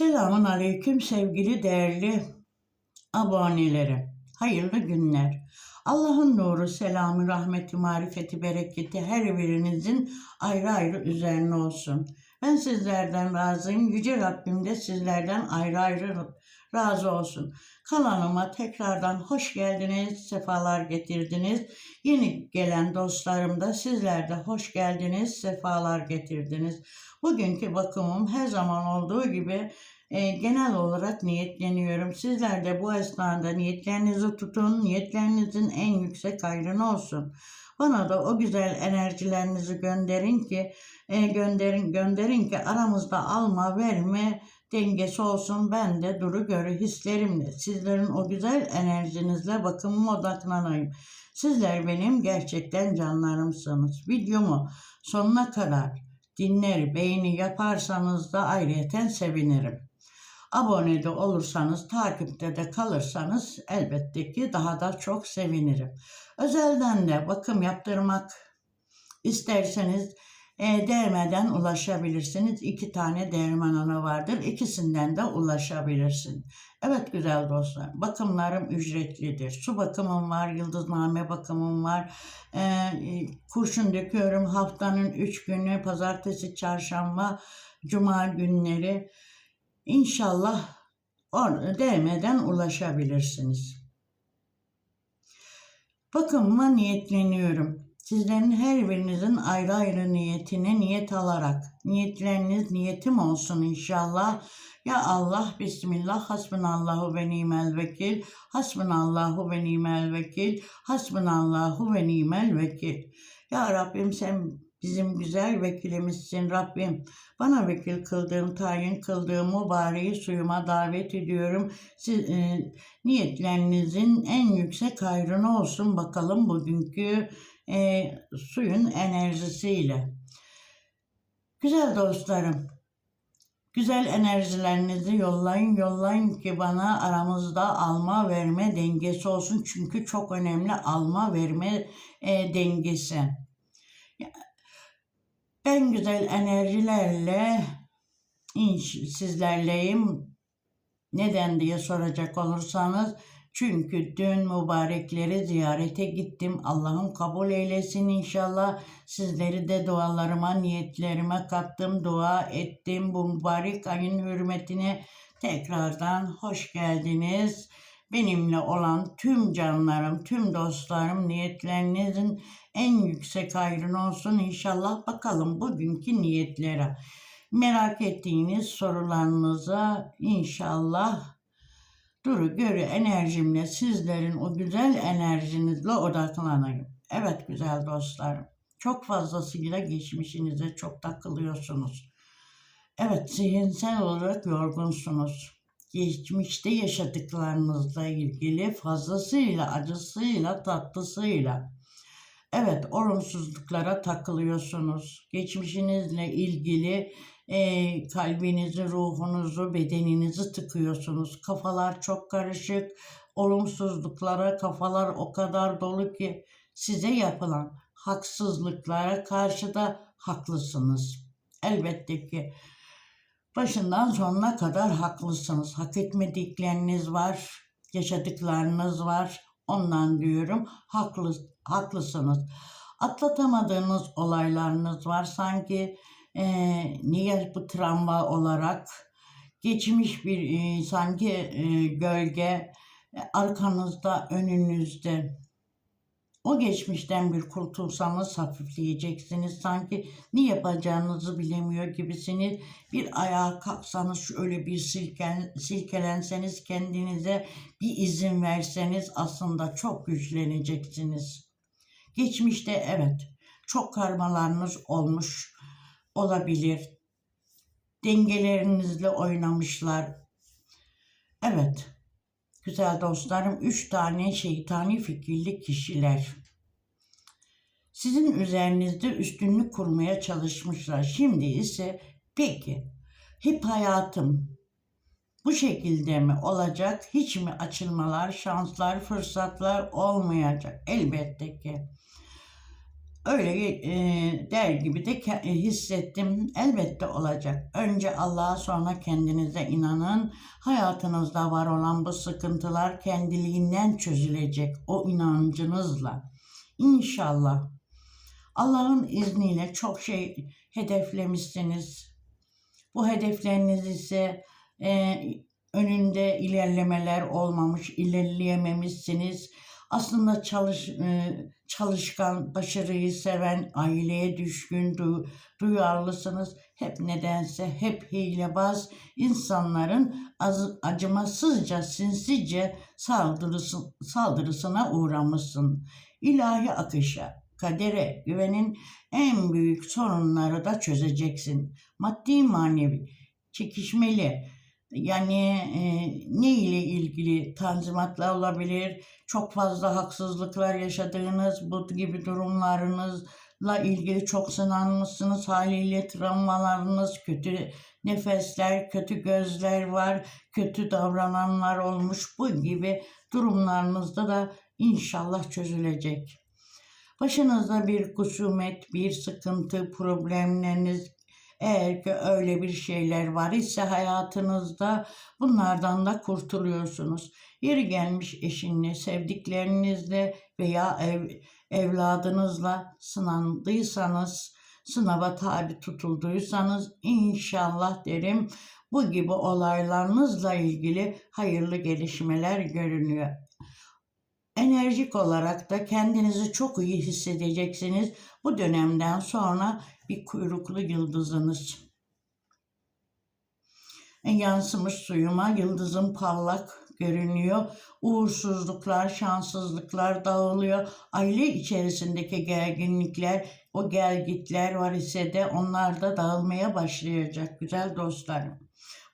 Selamun Aleyküm sevgili değerli aboneleri. Hayırlı günler. Allah'ın nuru, selamı, rahmeti, marifeti, bereketi her birinizin ayrı ayrı üzerine olsun. Ben sizlerden razıyım. Yüce Rabbim de sizlerden ayrı ayrı razı olsun. Kanalıma tekrardan hoş geldiniz, sefalar getirdiniz. Yeni gelen dostlarım da sizler de hoş geldiniz, sefalar getirdiniz. Bugünkü bakımım her zaman olduğu gibi e, genel olarak niyetleniyorum. Sizler de bu esnada niyetlerinizi tutun, niyetlerinizin en yüksek hayrını olsun. Bana da o güzel enerjilerinizi gönderin ki, e, gönderin gönderin ki aramızda alma verme dengesi olsun. Ben de duru görü hislerimle, sizlerin o güzel enerjinizle bakımıma odaklanayım. Sizler benim gerçekten canlarımsınız. Videomu sonuna kadar dinler, beğeni yaparsanız da ayrıyeten sevinirim. Abone de olursanız, takipte de kalırsanız elbette ki daha da çok sevinirim. Özelden de bakım yaptırmak isterseniz e, değmeden ulaşabilirsiniz. İki tane değirmen ana vardır. İkisinden de ulaşabilirsin. Evet güzel dostlar. Bakımlarım ücretlidir. Su bakımım var, yıldızname bakımım var. E, kurşun döküyorum haftanın üç günü, pazartesi, çarşamba, cuma günleri. İnşallah or- değmeden ulaşabilirsiniz. Bakımıma niyetleniyorum. Sizlerin her birinizin ayrı ayrı niyetine niyet alarak niyetleriniz niyetim olsun inşallah. Ya Allah Bismillah Hasbunallahu ve nimel vekil Hasbunallahu ve nimel vekil Hasbunallahu ve nimel vekil Ya Rabbim sen bizim güzel vekilimizsin Rabbim. Bana vekil kıldığım, tayin kıldığım mübareği suyuma davet ediyorum. Siz, e, niyetlerinizin en yüksek hayrını olsun bakalım bugünkü e, suyun enerjisiyle. Güzel dostlarım, güzel enerjilerinizi yollayın, yollayın ki bana aramızda alma verme dengesi olsun. Çünkü çok önemli alma verme e, dengesi. En güzel enerjilerle sizlerleyim. Neden diye soracak olursanız çünkü dün mübarekleri ziyarete gittim. Allah'ım kabul eylesin inşallah. Sizleri de dualarıma, niyetlerime kattım, dua ettim. Bu mübarek ayın hürmetine tekrardan hoş geldiniz. Benimle olan tüm canlarım, tüm dostlarım niyetlerinizin en yüksek hayrın olsun inşallah. Bakalım bugünkü niyetlere. Merak ettiğiniz sorularınıza inşallah duru görü enerjimle sizlerin o güzel enerjinizle odaklanayım. Evet güzel dostlarım. Çok fazlasıyla geçmişinize çok takılıyorsunuz. Evet zihinsel olarak yorgunsunuz. Geçmişte yaşadıklarınızla ilgili fazlasıyla acısıyla tatlısıyla Evet, olumsuzluklara takılıyorsunuz. Geçmişinizle ilgili e, kalbinizi, ruhunuzu, bedeninizi tıkıyorsunuz. Kafalar çok karışık. Olumsuzluklara kafalar o kadar dolu ki size yapılan haksızlıklara karşı da haklısınız. Elbette ki başından sonuna kadar haklısınız. Hak etmedikleriniz var, yaşadıklarınız var. Ondan diyorum haklı, haklısınız. Atlatamadığınız olaylarınız var sanki e, niye bu travma olarak geçmiş bir e, sanki e, gölge arkanızda önünüzde o geçmişten bir kurtulsanız hafifleyeceksiniz. Sanki ne yapacağınızı bilemiyor gibisiniz. Bir ayağa kalksanız şöyle bir silken, silkelenseniz kendinize bir izin verseniz aslında çok güçleneceksiniz. Geçmişte evet çok karmalarınız olmuş olabilir. Dengelerinizle oynamışlar. Evet güzel dostlarım üç tane şeytani fikirli kişiler. Sizin üzerinizde üstünlük kurmaya çalışmışlar. Şimdi ise peki hep hayatım bu şekilde mi olacak? Hiç mi açılmalar, şanslar, fırsatlar olmayacak? Elbette ki. Öyle e, der gibi de e, hissettim. Elbette olacak. Önce Allah'a sonra kendinize inanın. Hayatınızda var olan bu sıkıntılar kendiliğinden çözülecek o inancınızla. İnşallah. Allah'ın izniyle çok şey hedeflemişsiniz. Bu hedefleriniz ise e, önünde ilerlemeler olmamış, ilerleyememişsiniz. Aslında çalış, e, çalışkan, başarıyı seven, aileye düşkün, du- duyarlısınız. Hep nedense hep hilebaz insanların acımasızca, sinsice saldırısı, saldırısına uğramışsın. İlahi akışa, kadere güvenin en büyük sorunları da çözeceksin. Maddi manevi, çekişmeli, yani e, ne ile ilgili tanzimatlar olabilir, çok fazla haksızlıklar yaşadığınız bu gibi durumlarınızla ilgili çok sınanmışsınız. Haliyle travmalarınız, kötü nefesler, kötü gözler var, kötü davrananlar olmuş. Bu gibi durumlarınızda da inşallah çözülecek. Başınızda bir kusumet, bir sıkıntı, problemleriniz eğer ki öyle bir şeyler var ise hayatınızda bunlardan da kurtuluyorsunuz. Yeri gelmiş eşinle, sevdiklerinizle veya ev, evladınızla sınandıysanız, sınava tabi tutulduysanız inşallah derim bu gibi olaylarınızla ilgili hayırlı gelişmeler görünüyor. Enerjik olarak da kendinizi çok iyi hissedeceksiniz. Bu dönemden sonra bir kuyruklu yıldızınız. Yansımış suyuma yıldızın parlak görünüyor. Uğursuzluklar, şanssızlıklar dağılıyor. Aile içerisindeki gerginlikler, o gelgitler var ise de onlar da dağılmaya başlayacak güzel dostlarım.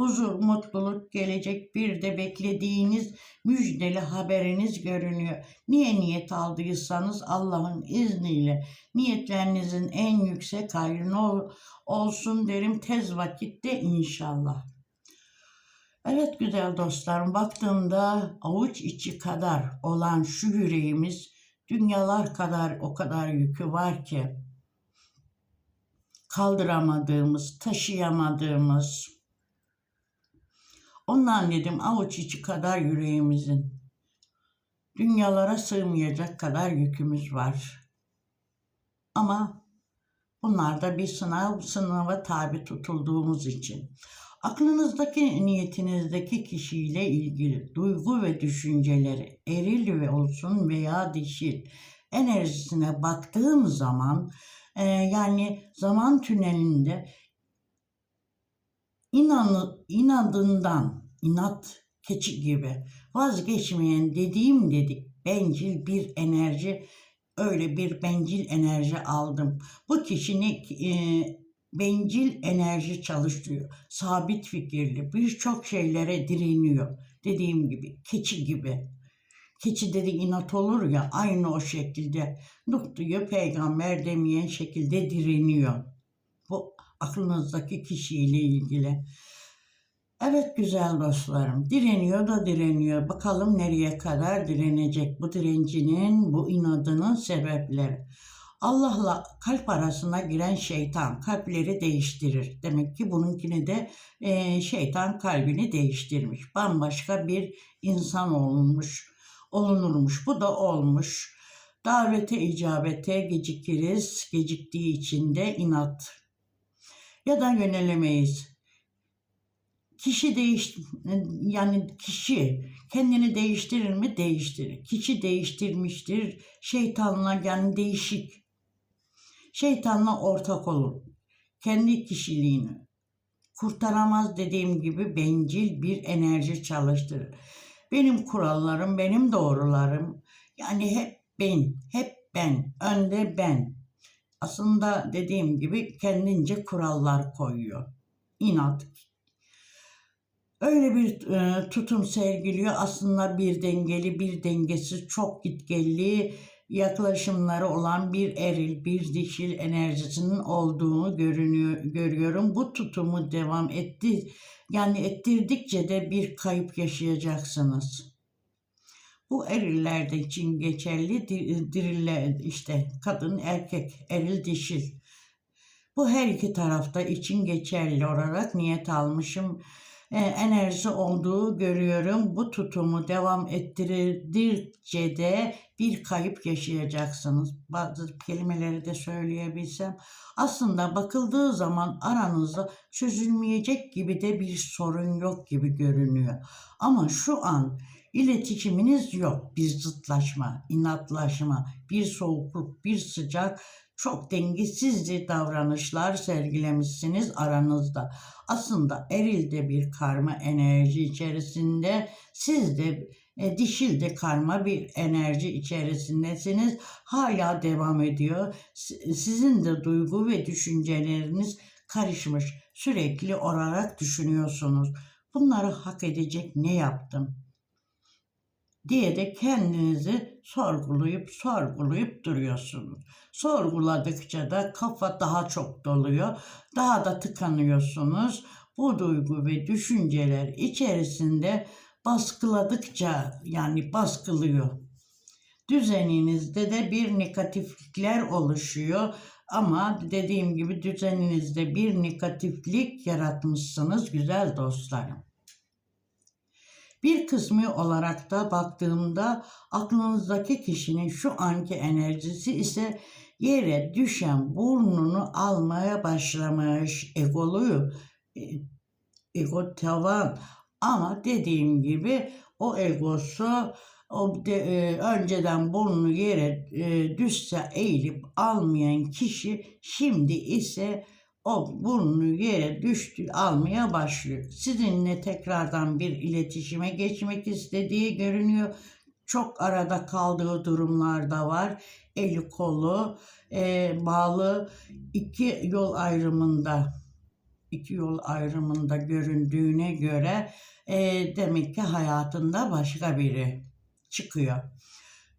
Huzur, mutluluk gelecek bir de beklediğiniz müjdeli haberiniz görünüyor. Niye niyet aldıysanız Allah'ın izniyle niyetlerinizin en yüksek hayrına ol- olsun derim tez vakitte inşallah. Evet güzel dostlarım baktığımda avuç içi kadar olan şu yüreğimiz dünyalar kadar o kadar yükü var ki kaldıramadığımız, taşıyamadığımız ondan dedim avuç içi kadar yüreğimizin dünyalara sığmayacak kadar yükümüz var. Ama bunlar da bir sınav, sınava tabi tutulduğumuz için. Aklınızdaki, niyetinizdeki kişiyle ilgili duygu ve düşünceleri eril ve olsun veya dişil enerjisine baktığım zaman e, yani zaman tünelinde inanı, inadından, inat keçi gibi vazgeçmeyen dediğim dedik bencil bir enerji öyle bir bencil enerji aldım. Bu kişi ne e, bencil enerji çalıştırıyor. Sabit fikirli, birçok şeylere direniyor. Dediğim gibi keçi gibi. Keçi dedi inat olur ya aynı o şekilde. Diyor peygamber demeyen şekilde direniyor. Bu aklınızdaki kişiyle ilgili. Evet güzel dostlarım direniyor da direniyor. Bakalım nereye kadar direnecek bu direncinin, bu inadının sebepleri. Allah'la kalp arasına giren şeytan kalpleri değiştirir. Demek ki bununkini de e, şeytan kalbini değiştirmiş. Bambaşka bir insan olmuş, olunurmuş. Bu da olmuş. Davete icabete gecikiriz. Geciktiği için de inat. Ya da yönelemeyiz. Kişi değiş yani kişi kendini değiştirir mi? Değiştirir. Kişi değiştirmiştir. Şeytanla yani değişik. Şeytanla ortak olur. Kendi kişiliğini kurtaramaz dediğim gibi bencil bir enerji çalıştırır. Benim kurallarım, benim doğrularım. Yani hep ben, hep ben, önde ben. Aslında dediğim gibi kendince kurallar koyuyor. İnat, öyle bir e, tutum sergiliyor. Aslında bir dengeli, bir dengesiz, çok gitgelli yaklaşımları olan bir eril, bir dişil enerjisinin olduğunu görünüyor, görüyorum. Bu tutumu devam etti, yani ettirdikçe de bir kayıp yaşayacaksınız. Bu erillerde için geçerli di- diriller işte kadın erkek eril dişil. Bu her iki tarafta için geçerli olarak niyet almışım. Ee, enerji olduğu görüyorum. Bu tutumu devam ettirdikçe de bir kayıp yaşayacaksınız. Bazı kelimeleri de söyleyebilsem. Aslında bakıldığı zaman aranızda çözülmeyecek gibi de bir sorun yok gibi görünüyor. Ama şu an iletişiminiz yok. Bir zıtlaşma, inatlaşma, bir soğukluk, bir sıcak, çok dengesizce davranışlar sergilemişsiniz aranızda. Aslında erilde bir karma enerji içerisinde, siz de e, dişil de karma bir enerji içerisindesiniz. Hala devam ediyor. Si- Sizin de duygu ve düşünceleriniz karışmış. Sürekli olarak düşünüyorsunuz. Bunları hak edecek ne yaptım? diye de kendinizi sorgulayıp sorgulayıp duruyorsunuz. Sorguladıkça da kafa daha çok doluyor. Daha da tıkanıyorsunuz. Bu duygu ve düşünceler içerisinde baskıladıkça yani baskılıyor. Düzeninizde de bir negatiflikler oluşuyor. Ama dediğim gibi düzeninizde bir negatiflik yaratmışsınız güzel dostlarım. Bir kısmı olarak da baktığımda aklınızdaki kişinin şu anki enerjisi ise yere düşen burnunu almaya başlamış. Egoluyu, e, ego tavan ama dediğim gibi o egosu o de, e, önceden burnunu yere e, düşse eğilip almayan kişi şimdi ise o burnunu yere düştü almaya başlıyor. Sizinle tekrardan bir iletişime geçmek istediği görünüyor. Çok arada kaldığı durumlar da var. Eli kolu e, bağlı iki yol ayrımında iki yol ayrımında göründüğüne göre e, demek ki hayatında başka biri çıkıyor.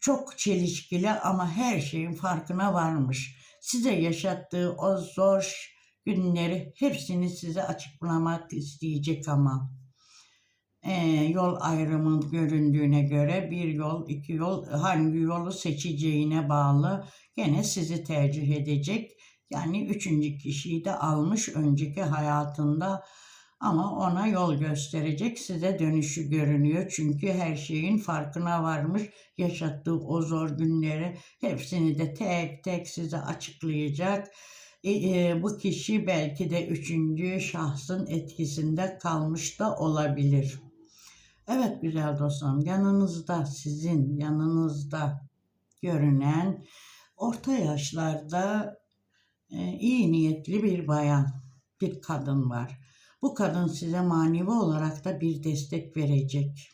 Çok çelişkili ama her şeyin farkına varmış. Size yaşattığı o zor günleri hepsini size açıklamak isteyecek ama e, yol ayrımı göründüğüne göre bir yol, iki yol hangi yolu seçeceğine bağlı gene sizi tercih edecek. Yani üçüncü kişiyi de almış önceki hayatında ama ona yol gösterecek size dönüşü görünüyor. Çünkü her şeyin farkına varmış. Yaşattığı o zor günleri hepsini de tek tek size açıklayacak. E, e, bu kişi belki de üçüncü şahsın etkisinde kalmış da olabilir. Evet güzel dostlarım yanınızda sizin yanınızda görünen orta yaşlarda e, iyi niyetli bir bayan, bir kadın var. Bu kadın size manevi olarak da bir destek verecek.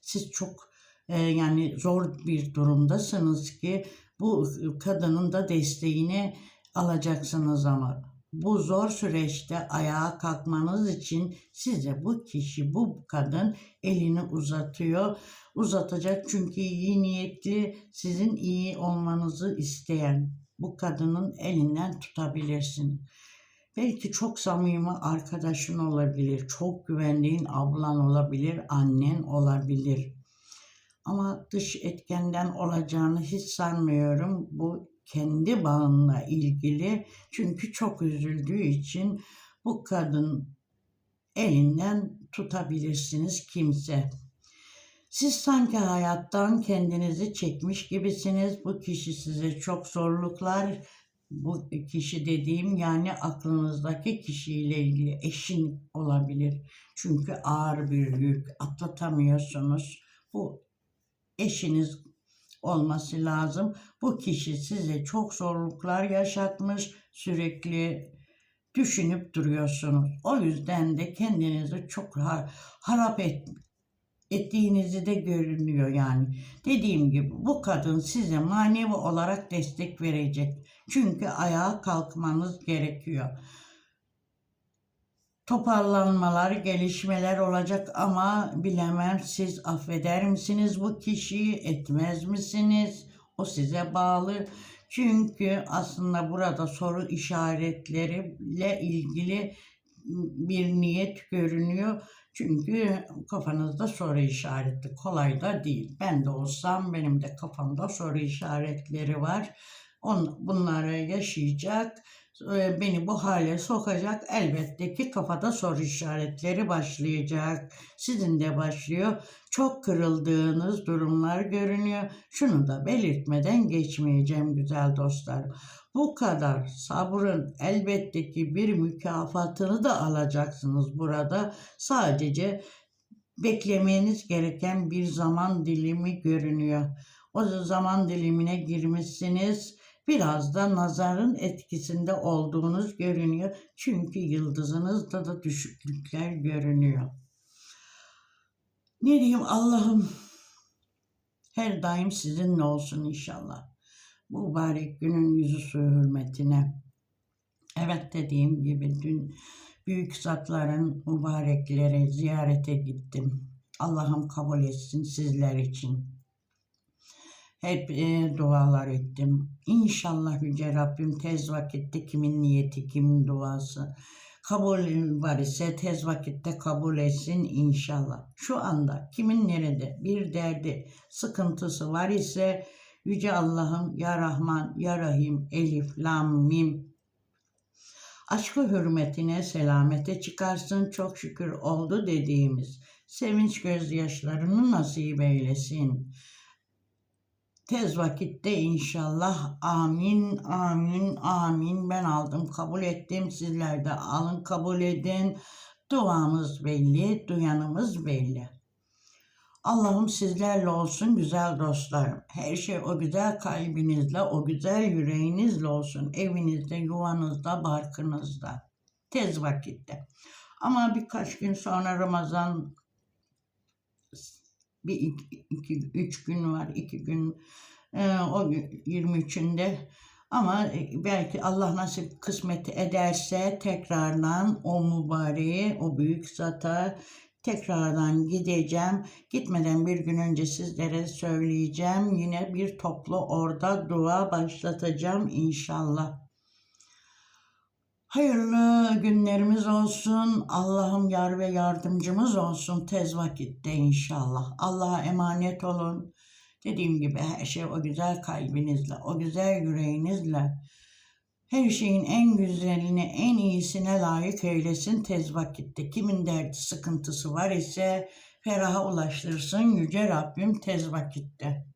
Siz çok yani zor bir durumdasınız ki bu kadının da desteğini alacaksınız ama bu zor süreçte ayağa kalkmanız için size bu kişi, bu kadın elini uzatıyor. Uzatacak çünkü iyi niyetli, sizin iyi olmanızı isteyen bu kadının elinden tutabilirsiniz. Belki çok samimi arkadaşın olabilir, çok güvendiğin ablan olabilir, annen olabilir. Ama dış etkenden olacağını hiç sanmıyorum. Bu kendi bağınla ilgili. Çünkü çok üzüldüğü için bu kadın elinden tutabilirsiniz kimse. Siz sanki hayattan kendinizi çekmiş gibisiniz. Bu kişi size çok zorluklar, bu kişi dediğim yani aklınızdaki kişiyle ilgili eşin olabilir. Çünkü ağır bir yük atlatamıyorsunuz. Bu eşiniz olması lazım. Bu kişi size çok zorluklar yaşatmış, sürekli düşünüp duruyorsunuz. O yüzden de kendinizi çok har- harap et, ettiğinizi de görünüyor yani. Dediğim gibi bu kadın size manevi olarak destek verecek. Çünkü ayağa kalkmanız gerekiyor. Toparlanmalar, gelişmeler olacak ama bilemem siz affeder misiniz bu kişiyi, etmez misiniz? O size bağlı. Çünkü aslında burada soru işaretleriyle ilgili bir niyet görünüyor. Çünkü kafanızda soru işareti. Kolay da değil. Ben de olsam benim de kafamda soru işaretleri var. On, bunları yaşayacak, beni bu hale sokacak. Elbette ki kafada soru işaretleri başlayacak. Sizin de başlıyor. Çok kırıldığınız durumlar görünüyor. Şunu da belirtmeden geçmeyeceğim güzel dostlar. Bu kadar sabrın elbette ki bir mükafatını da alacaksınız burada. Sadece beklemeniz gereken bir zaman dilimi görünüyor. O zaman dilimine girmişsiniz. Biraz da nazarın etkisinde olduğunuz görünüyor. Çünkü yıldızınızda da düşüklükler görünüyor. Ne diyeyim Allah'ım her daim sizinle olsun inşallah. Bu mübarek günün yüzü su hürmetine. Evet dediğim gibi dün büyük zatların mübarekleri ziyarete gittim. Allah'ım kabul etsin sizler için. Hep e, dualar ettim. İnşallah Yüce Rabbim tez vakitte kimin niyeti, kimin duası kabul var ise tez vakitte kabul etsin inşallah. Şu anda kimin nerede bir derdi, sıkıntısı var ise Yüce Allah'ım Ya Rahman, Ya Rahim, Elif, Lam, Mim aşkı hürmetine selamete çıkarsın çok şükür oldu dediğimiz sevinç gözyaşlarını nasip eylesin. Tez vakitte inşallah amin amin amin ben aldım kabul ettim sizler de alın kabul edin. Duamız belli, duyanımız belli. Allah'ım sizlerle olsun güzel dostlarım. Her şey o güzel kalbinizle, o güzel yüreğinizle olsun. Evinizde, yuvanızda, barkınızda. Tez vakitte. Ama birkaç gün sonra Ramazan bir iki, iki üç gün var. iki gün e, o gün 23'ünde ama e, belki Allah nasip kısmet ederse tekrardan o mübareği, o büyük zata tekrardan gideceğim. Gitmeden bir gün önce sizlere söyleyeceğim. Yine bir toplu orada dua başlatacağım inşallah. Hayırlı günlerimiz olsun. Allah'ım yar ve yardımcımız olsun tez vakitte inşallah. Allah'a emanet olun. Dediğim gibi her şey o güzel kalbinizle, o güzel yüreğinizle her şeyin en güzelini, en iyisine layık eylesin tez vakitte. Kimin derdi, sıkıntısı var ise feraha ulaştırsın Yüce Rabbim tez vakitte.